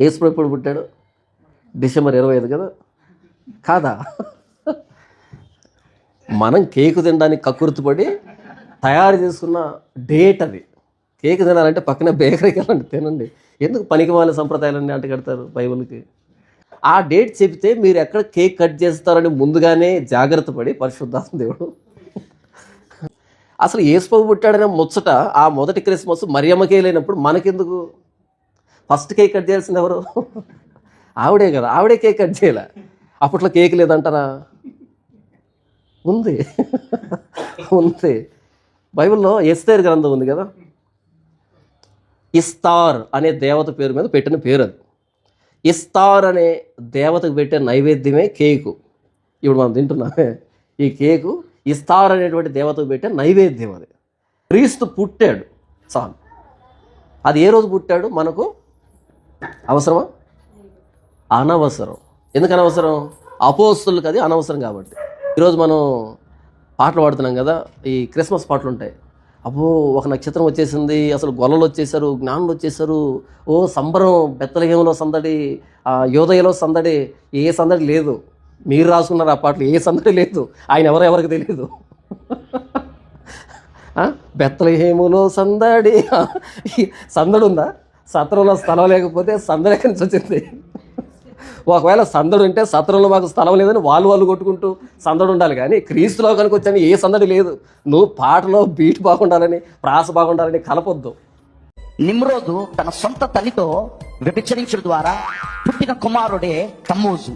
యేసుప్రభు ఎప్పుడు పుట్టాడు? డిసెంబర్ ఇరవై ఐదు కదా? కాదా? మనం కేకు తినడానికి కక్కుర్తిపడి తయారు చేసుకున్న డేట్ అది. కేక్ తినాలంటే పక్కన బేకరీకి వెళ్ళండి తినండి. ఎందుకు పనికి వాళ్ళ సంప్రదాయాలన్నీ అంట కడతారు బైబిల్కి? ఆ డేట్ చెప్తే మీరు ఎక్కడ కేక్ కట్ చేస్తారని ముందుగానే జాగ్రత్త పడి పరిశుద్ధాత్మ దేవుడు. అసలు ఏసుపప్పు పుట్టాడనే ముచ్చట ఆ మొదటి క్రిస్మస్ మరియమ్మకే లేనప్పుడు మనకెందుకు? ఫస్ట్ కేక్ కట్ చేయాల్సింది ఎవరు? ఆవిడే కదా ఆవిడే కేక్ కట్ చేయలే? అప్పట్లో కేక్ లేదంటారా? ఉంది. ఉంది. బైబిల్లో ఎస్తేర్ గ్రంథం ఉంది కదా? ఇస్తార్ అనే దేవత పేరు మీద పెట్టిన పేరు అది. ఇస్తార్ అనే దేవతకు పెట్టే నైవేద్యమే కేకు. ఇప్పుడు మనం తింటున్నామే. ఈ కేకు ఇస్తార్ అనేటువంటి దేవతకు పెట్టే నైవేద్యం అది. క్రీస్తు పుట్టాడు. చాలు. అది ఏ రోజు పుట్టాడు? మనకు అవసరమా? అనవసరం. ఎందుకు అనవసరం? అపోస్తులకు అది అనవసరం కాబట్టి. ఈరోజు మనం పాటలు పాడుతున్నాం కదా ఈ క్రిస్మస్ పాటలు ఉంటాయి. అబ్బో ఒక నక్షత్రం వచ్చేసింది అసలు గొల్లలు వచ్చేసారు జ్ఞానులు వచ్చేసారు ఓ సంబరం బెత్తలహేమలో సందడి ఆ యోదయలో సందడి ఏ సందడి లేదు. మీరు రాసుకున్నారు ఆ పాటలు ఏ సందడి లేదు. ఆయన ఎవరో ఎవరికి తెలియదు బెత్తలహేములో సందడి. సందడి ఉందా సత్రంలో స్థలం లేకపోతే సందడి నుంచి వచ్చింది? ఒకవేళ సందడు ఉంటే సత్రంలో మాకు స్థలం లేదని వాళ్ళు వాళ్ళు కొట్టుకుంటూ సందడు ఉండాలి. కానీ క్రీస్తులో కనుక వచ్చాను ఏ సందడి లేదు. నువ్వు పాటలో బీట్ బాగుండాలని ప్రాస బాగుండాలని కలపొద్దు. నిమ్రోదు తన సొంత తల్లితో వ్యభిచరించడం ద్వారా పుట్టిన కుమారుడే తమ్మోజు.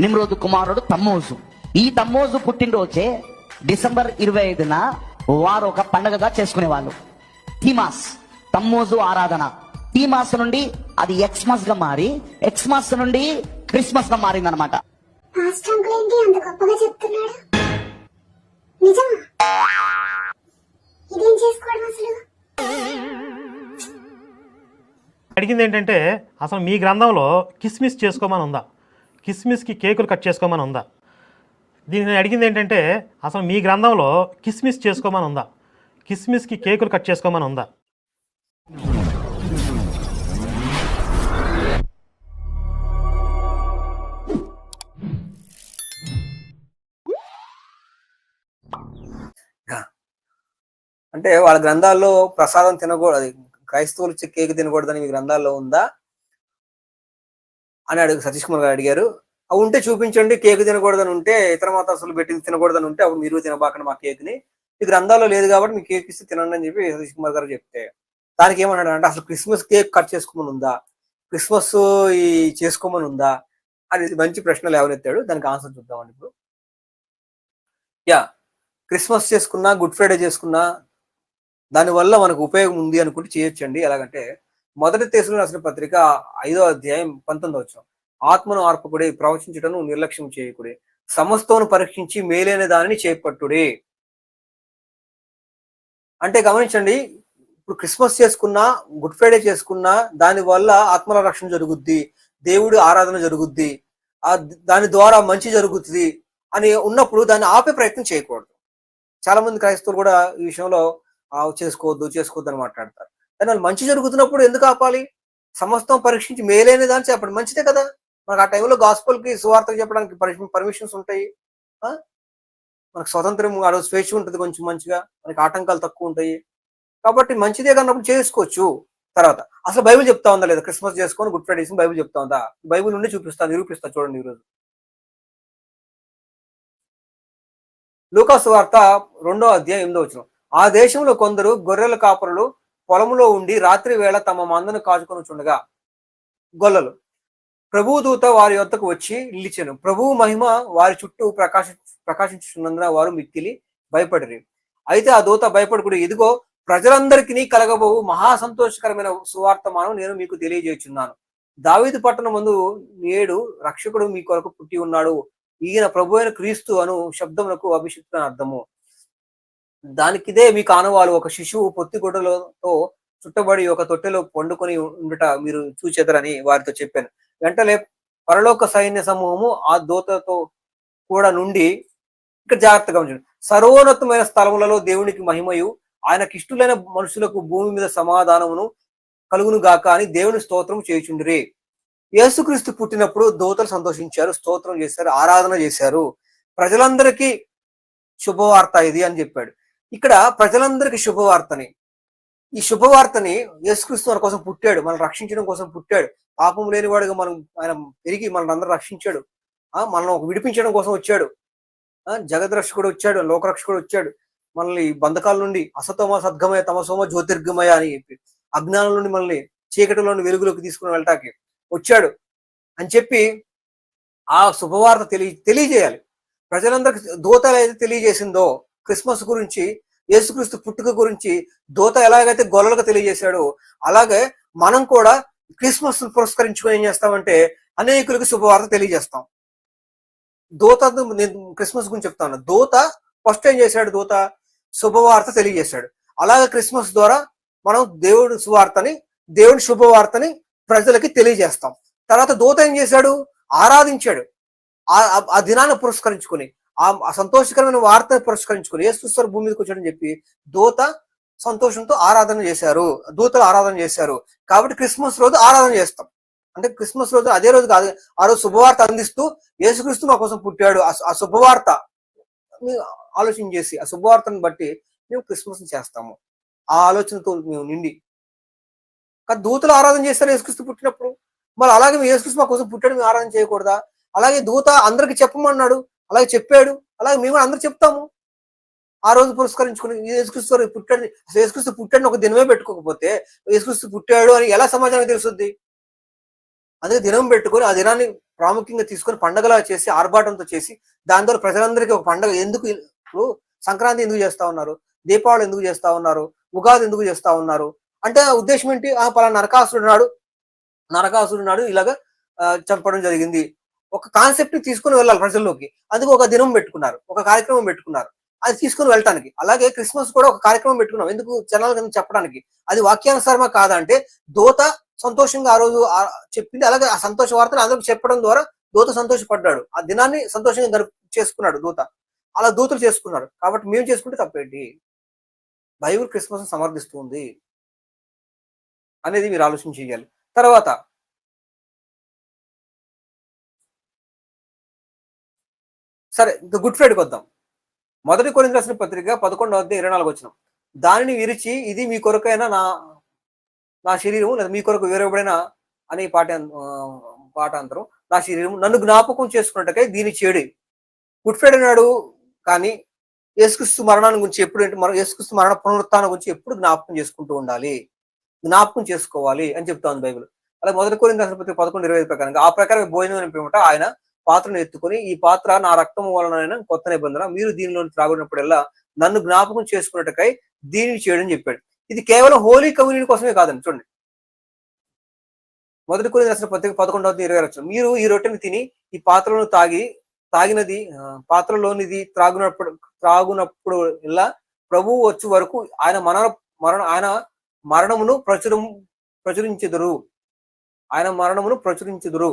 నిమ్రోదు కుమారుడు తమ్మోజు. ఈ తమ్మోజు పుట్టినరోజే డిసెంబర్ ఇరవై ఐదున వారు ఒక పండగగా చేసుకునేవాళ్ళు. థీమాస్ తమ్మోజు ఆరాధన. థీమాస్ నుండి అది ఎక్స్మస్గా మారి ఎక్స్మస్ నుండి క్రిస్మస్గా మారిందనమాట పాస్ట్ అంకుల్ ఏంటి అంత గొప్పగా చెప్తున్నాడు? నిజమా? ఇదేం చేసుకోవడం అసలు? అడిగింది ఏంటంటే అసలు మీ గ్రంథంలో కిస్మిస్ చేసుకోమని ఉందా? కిస్మిస్కి కేకులు కట్ చేసుకోమని ఉందా? దీన్ని అడిగింది ఏంటంటే అసలు మీ గ్రంథంలో కిస్మిస్ చేసుకోమని ఉందా? కిస్మిస్కి కేకులు కట్ చేసుకోమని ఉందా? అంటే వాళ్ళ గ్రంథాల్లో ప్రసాదం తినకూడదు. క్రైస్తవులు కేక్ తినకూడదని మీ గ్రంథాల్లో ఉందా? అని అడుగు సతీష్ కుమార్ గారు అడిగారు. అవి ఉంటే చూపించండి కేక్ తినకూడదని ఉంటే ఇతర మతస్థులు పెట్టి తినకూడదని ఉంటే అప్పుడు మీరు తినబాకండి మా కేక్ని. ఈ గ్రంథాల్లో లేదు కాబట్టి మీ కేక్ ఇస్తే తినండి అని చెప్పి సతీష్ కుమార్ గారు చెప్తే. దానికి ఏమన్నాడు అంటే అసలు క్రిస్మస్ కేక్ కట్ చేసుకోమని ఉందా? క్రిస్మస్ ఈ చేసుకోమని ఉందా? అని మంచి ప్రశ్నలు ఎవరెత్తాడు? దానికి ఆన్సర్ చూద్దామండి ఇప్పుడు. యా. క్రిస్మస్ చేసుకున్నా గుడ్ ఫ్రైడే చేసుకున్నా దానివల్ల మనకు ఉపయోగం ఉంది అనుకుంటే చేయొచ్చండి. ఎలాగంటే మొదటి దేశంలో రాసిన పత్రిక ఐదో అధ్యాయం పంతొమ్మిది వచ్చాం ఆత్మను ఆర్పకుడే ప్రవచించటను నిర్లక్ష్యం చేయకుడే. సమస్తను పరీక్షించి మేలైన దానిని చేపట్టుడే. అంటే గమనించండి ఇప్పుడు క్రిస్మస్ చేసుకున్నా గుడ్ ఫ్రైడే చేసుకున్నా దాని వల్ల ఆత్మల రక్షణ జరుగుద్ది దేవుడి ఆరాధన జరుగుద్ది ఆ దాని ద్వారా మంచి జరుగుతుంది అని ఉన్నప్పుడు దాన్ని ఆపే ప్రయత్నం చేయకూడదు. చాలా మంది క్రైస్తవులు కూడా ఈ విషయంలో ఆవు చేసుకోవద్దు చేసుకోవద్దు అని మాట్లాడతారు. కానీ వాళ్ళు మంచి జరుగుతున్నప్పుడు ఎందుకు ఆపాలి? సమస్తం పరీక్షించి మేలైన దాన్ని చెప్పండి మంచిదే కదా. మనకు ఆ టైంలో గాస్పల్కి సువార్త చెప్పడానికి పర్మిషన్స్ ఉంటాయి. ఆ? మనకు స్వతంత్రం ఆ రోజు స్వేచ్ఛ ఉంటుంది కొంచెం మంచిగా. మనకి ఆటంకాలు తక్కువ ఉంటాయి. కాబట్టి మంచిదే కన్నప్పుడు చేసుకోవచ్చు. తర్వాత అసలు బైబిల్ చెప్తా ఉందా లేదా? క్రిస్మస్ చేసుకొని గుడ్ ఫ్రైడే చేసుకొని బైబిల్ చెప్తా ఉందా? బైబిల్ నుండి చూపిస్తా నిరూపిస్తా చూడండి ఈరోజు. లూకాసు వార్త రెండో అధ్యాయం ఎనిమిదో వచ్చిన ఆ దేశంలో కొందరు గొర్రెల కాపరులు పొలంలో ఉండి రాత్రి వేళ తమ మందను కాచుకొని చుండగా గొల్లలు. ప్రభువు దూత వారి యొద్దకు వచ్చి నిలిచెను. ప్రభువు మహిమ వారి చుట్టూ ప్రకాశ ప్రకాశించున్నందున వారు మిక్కిలి భయపడరు. అయితే ఆ దూత భయపడకుడు ఇదిగో ప్రజలందరికీ కలగబోవు. మహా సంతోషకరమైన సువార్తమానం నేను మీకు తెలియజేస్తున్నాను దావీదు పట్టణం ముందు నేడు రక్షకుడు మీ కొరకు పుట్టి ఉన్నాడు. ఈయన ప్రభు అయిన క్రీస్తు అను శబ్దమునకు అభిషిక్తు అర్థము. దానికిదే మీకు ఆనవాలు ఒక శిశువు పొత్తిగుడ్డలతో చుట్టబడి ఒక తొట్టెలో పండుకొని ఉండుట మీరు చూచెదరని వారితో చెప్పాను. వెంటనే పరలోక సైన్య సమూహము ఆ దూతతో కూడా నుండి ఇక్కడ జాగ్రత్తగా ఉంచండి సర్వోన్నతమైన స్థలములలో దేవునికి మహిమయు ఆయనకి ఇష్టలైన మనుషులకు భూమి మీద సమాధానమును కలుగును గాక అని దేవుని స్తోత్రం చేయుచుండ్రి. యేసుక్రీస్తు పుట్టినప్పుడు దూతలు సంతోషించారు స్తోత్రం చేశారు ఆరాధన చేశారు. ప్రజలందరికీ శుభవార్త ఇది అని చెప్పాడు. ఇక్కడ ప్రజలందరికీ శుభవార్తని. ఈ శుభవార్తని యేసుక్రీస్తు మన కోసం పుట్టాడు. మనం రక్షించడం కోసం పుట్టాడు. పాపం లేనివాడుగా మనం ఆయన పెరిగి మనల్ని అందరూ రక్షించాడు. ఆ మనం విడిపించడం కోసం వచ్చాడు. ఆ జగద్రక్షకుడు వచ్చాడు లోకరక్షకుడు వచ్చాడు. మనల్ని ఈ బంధకాల నుండి అసతోమ సద్గమయ తమసోమ జ్యోతిర్గమయ అని చెప్పి అజ్ఞానం నుండి మనల్ని చీకటిలోని వెలుగులోకి తీసుకుని వెళ్ళటానికి వచ్చాడు అని చెప్పి ఆ శుభవార్త తెలియ తెలియజేయాలి. ప్రజలందరికీ దూతలు ఏదైతే తెలియజేసిందో క్రిస్మస్ గురించి యేసుక్రీస్తు పుట్టుక గురించి దూత ఎలాగైతే గొల్లలకు తెలియజేశాడో అలాగే మనం కూడా క్రిస్మస్ పురస్కరించుకొని ఏం చేస్తామంటే అనేకులకు శుభవార్త తెలియజేస్తాం. దూత నేను క్రిస్మస్ గురించి చెప్తాను. దూత ఫస్ట్ ఏం చేశాడు దూత? శుభవార్త తెలియజేశాడు. అలాగే క్రిస్మస్ ద్వారా మనం దేవుడి సువార్తని దేవుడి శుభవార్తని ప్రజలకి తెలియజేస్తాం. తర్వాత దూత ఏం చేశాడు? ఆరాధించాడు. ఆ- ఆ- ఆ దినాన్ని పురస్కరించుకొని ఆ సంతోషకరమైన వార్త పురస్కరించుకుని యేసుక్రీస్తు భూమి మీదకి వచ్చాడని చెప్పి దూత సంతోషంతో ఆరాధన చేశారు. దూతలు ఆరాధన చేశారు. కాబట్టి క్రిస్మస్ రోజు ఆరాధన చేస్తాం. అంటే క్రిస్మస్ రోజు అదే రోజు కాదు ఆ రోజు శుభవార్త అందిస్తూ యేసుక్రీస్తు మా కోసం పుట్టాడు. ఆ- శుభవార్త ఆలోచన చేసి ఆ శుభవార్తను బట్టి మేము క్రిస్మస్ చేస్తాము. ఆ ఆలోచనతో మేము నిండి. కానీ దూతలు ఆరాధన చేస్తారు యేసుక్రీస్తు పుట్టినప్పుడు. మరి అలాగే మేము యేసుక్రీస్తు మా కోసం పుట్టాడు మేము ఆరాధన చేయకూడదా? అలాగే దూత అందరికి చెప్పమన్నాడు అలాగే చెప్పాడు. అలాగే మేము అందరూ చెప్తాము. ఆ రోజు పురస్కరించుకుని యేసుక్రీస్తు వారు పుట్టాడు. అసలు యేసుక్రీస్తు పుట్టాడు ఒక దినమే పెట్టుకోకపోతే యేసుక్రీస్తు పుట్టాడు అని ఎలా సమాజానికి తెలుస్తుంది? అందుకే దినం పెట్టుకొని ఆ దినాన్ని ప్రాముఖ్యంగా తీసుకొని పండగలా చేసి ఆర్భాటంతో చేసి దాని ద్వారా ప్రజలందరికీ ఒక పండగ ఎందుకు ఇప్పుడు సంక్రాంతి ఎందుకు చేస్తా ఉన్నారు? దీపావళి ఎందుకు చేస్తా ఉన్నారు? ఉగాది ఎందుకు చేస్తా ఉన్నారు? అంటే ఆ ఉద్దేశం ఏంటి? ఆ పలా నరకాసురుడు నాడు నరకాసురుడు నాడు ఇలాగ చంపడం జరిగింది. ఒక కాన్సెప్ట్ తీసుకుని వెళ్ళాలి ప్రజల్లోకి. అందుకు ఒక దినం పెట్టుకున్నారు ఒక కార్యక్రమం పెట్టుకున్నారు. అది తీసుకుని వెళ్ళటానికి. అలాగే క్రిస్మస్ కూడా ఒక కార్యక్రమం పెట్టుకున్నాం. ఎందుకు జనాలకు చెప్పడానికి? అది వాక్యానుసారమా కాదంటే దోత సంతోషంగా ఆ రోజు చెప్పింది అలాగే ఆ సంతోష వార్తను అందరికి చెప్పడం ద్వారా దూత సంతోషపడ్డాడు. ఆ దినాన్ని సంతోషంగా గడుపు చేసుకున్నాడు దూత. అలా దూతలు చేసుకున్నారు. కాబట్టి మేము చేసుకుంటే తప్పేంటి? బైబుల్ క్రిస్మస్ సమర్థిస్తుంది అనేది మీరు ఆలోచన చేయాలి. తర్వాత సరే ఇంకా గుడ్ ఫ్రైడేకి వద్దాం మొదటి కొరింత రాసిన పత్రిక పదకొండు వద్ద ఇరవై నాలుగు వచ్చిన దానిని విరిచి ఇది మీ కొరకైనా నా నా శరీరము లేదా మీ కొరకు వేరబడిన అనే పాట ఆ, పాఠాంతరం నా శరీరం నన్ను జ్ఞాపకం చేసుకున్నట్టుకై దీని చేడి. గుడ్ ఫ్రైడే నాడు కానీ యేసుక్రీస్తు మరణాన్ని గురించి ఎప్పుడు అంటే మన యేసుక్రీస్తు మరణ పునరుత్థానం గురించి ఎప్పుడు జ్ఞాపకం చేసుకుంటూ ఉండాలి? జ్ఞాపకం చేసుకోవాలి అని చెప్తా ఉంది బైబిల్. అలా మొదటి కోరింది అసలు పదకొండు ఇరవై ఐదు ప్రకారంగా ఆ ప్రకారం భోజనం అనిపించమంటే ఆయన పాత్రను ఎత్తుకొని ఈ పాత్ర నా రక్తం వలన కొత్త నిబంధన. మీరు దీనిలో త్రాగునప్పుడల్లా నన్ను జ్ఞాపకం చేసుకున్నట్టుకై దీనిని చేయడం చెప్పాడు. ఇది కేవలం హోలీ కమ్యూనిటీ కోసమే కాదండి చూడండి. మొదటి కొన్ని రాసిన పత్రిక పదకొండవ ఇరవై వచ్చిన మీరు ఈ రొట్టెని తిని ఈ పాత్రలను తాగి తాగినది పాత్రలోనిది త్రాగునప్పుడు త్రాగునప్పుడు ఇలా ప్రభువు వచ్చే వరకు ఆయన మరణ మరణ ఆయన మరణమును ప్రచురం ప్రచురించెదరు. ఆయన మరణమును ప్రచురించెదరు.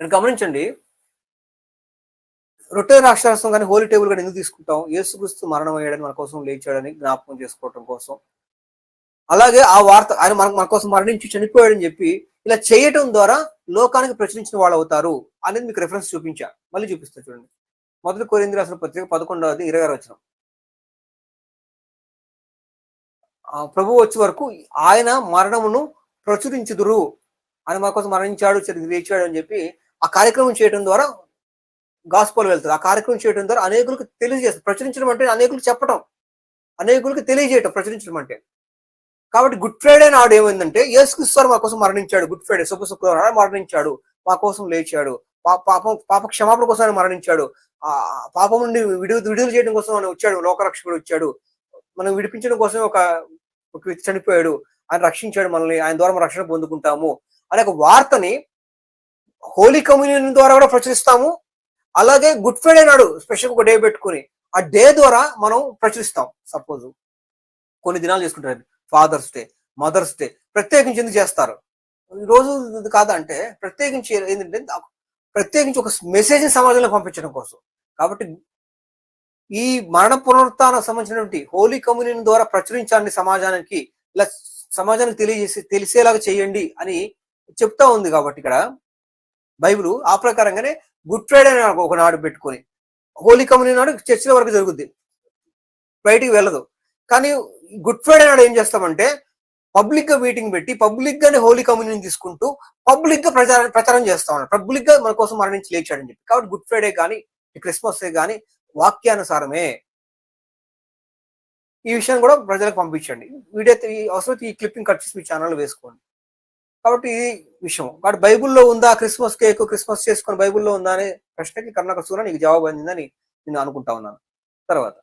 నేను గమనించండి. రొట్టె రాక్షసం కానీ హోలీ టేబుల్ కానీ ఎందుకు తీసుకుంటాం? యేసుక్రీస్తు మరణం అయ్యాడని మన కోసం లేచాడని జ్ఞాపకం చేసుకోవటం కోసం. అలాగే ఆ వార్త ఆయన మన మన కోసం మరణించి చనిపోయాడని చెప్పి ఇలా చేయటం ద్వారా లోకానికి ప్రచురించిన వాళ్ళు అవుతారు అనేది మీకు రెఫరెన్స్ చూపించా. మళ్ళీ చూపిస్తా చూడండి. మొదటి కోరింది రాసిన పత్రిక పదకొండవది ఇరవై ఆరు వచ్చిన ప్రభు వచ్చే వరకు ఆయన మరణమును ప్రచురించుదురు. ఆయన మన కోసం మరణించాడు లేచాడు అని చెప్పి ఆ కార్యక్రమం చేయడం ద్వారా గాస్పోల్ వెళ్తుంది. ఆ కార్యక్రమం చేయడం ద్వారా అనేకులకు తెలియజేస్తారు ప్రచురించడం అంటే అనేకులకు చెప్పటం. అనేకులకు తెలియజేయటం ప్రచురించడం అంటే. కాబట్టి గుడ్ ఫ్రైడే నాడు ఏమైందంటే యేసుక్రీస్తు మా కోసం మరణించాడు. గుడ్ ఫ్రైడే శుభ శుక్రవారం మరణించాడు. మా కోసం లేచాడు. పా- పాపం పాప క్షమాపణ కోసం ఆయన మరణించాడు. ఆ పాపం నుండి విడుదల విడుదల చేయడం కోసం ఆయన వచ్చాడు. లోకరక్షకుడు వచ్చాడు. మనం విడిపించడం కోసం ఒక ఒక వ్యక్తి చనిపోయాడు. ఆయన రక్షించాడు మనల్ని. ఆయన ద్వారా మనం రక్షణ పొందుకుంటాము అనే ఒక వార్తని హోలీ కమ్యూనియన్ ద్వారా కూడా ప్రచురిస్తాము. అలాగే గుడ్ ఫ్రైడే నాడు స్పెషల్ ఒక డే పెట్టుకుని ఆ డే ద్వారా మనం ప్రచురిస్తాం. సపోజ్ కొన్ని దినాలు చేసుకుంటారు ఫాదర్స్ డే మదర్స్ డే ప్రత్యేకించి ఎందుకు చేస్తారు? ఈ రోజు ఇది కాదంటే ప్రత్యేకించి ఏంటంటే ప్రత్యేకించి ఒక మెసేజ్ సమాజంలో పంపించడం కోసం. కాబట్టి ఈ మరణ పునరుత్థానం సంబంధించినటువంటి హోలీ కమ్యూనియన్ ద్వారా ప్రచురించాలని సమాజానికి ఇలా సమాజానికి తెలియజేసి తెలిసేలాగా చేయండి అని చెప్తా ఉంది కాబట్టి ఇక్కడ. బైబిల్ ఆ ప్రకారంగానే గుడ్ ఫ్రైడే నాడు ఒకనాడు పెట్టుకొని హోలీ కమ్యూని నాడు చర్చిల వరకు జరుగుద్ది. బయటికి వెళ్ళదు. కానీ గుడ్ ఫ్రైడే నాడు ఏం చేస్తామంటే పబ్లిక్గా మీటింగ్ పెట్టి పబ్లిక్ గానే హోలీ కమ్యూనియన్ తీసుకుంటూ పబ్లిక్గా ప్రచారం ప్రచారం చేస్తా ఉన్నారు పబ్లిక్గా మన కోసం మరణించి లేచాడని చెప్పి. కాబట్టి గుడ్ ఫ్రైడే కానీ క్రిస్మస్ డే కానీ వాక్యానుసారమే. ఈ విషయాన్ని కూడా ప్రజలకు పంపించండి. వీడియో ఈ అవసరం ఈ క్లిప్పింగ్ కట్ చేసి మీ ఛానల్ వేసుకోండి. కాబట్టి ఇది విషయం. కాబట్టి బైబుల్లో ఉందా? క్రిస్మస్ కేక్ క్రిస్మస్ చేసుకుని బైబుల్లో ఉందా అనే ప్రశ్నకి కర్ణాకర్ సూర నీకు జవాబు అందిందని నేను అనుకుంటా ఉన్నాను. తర్వాత.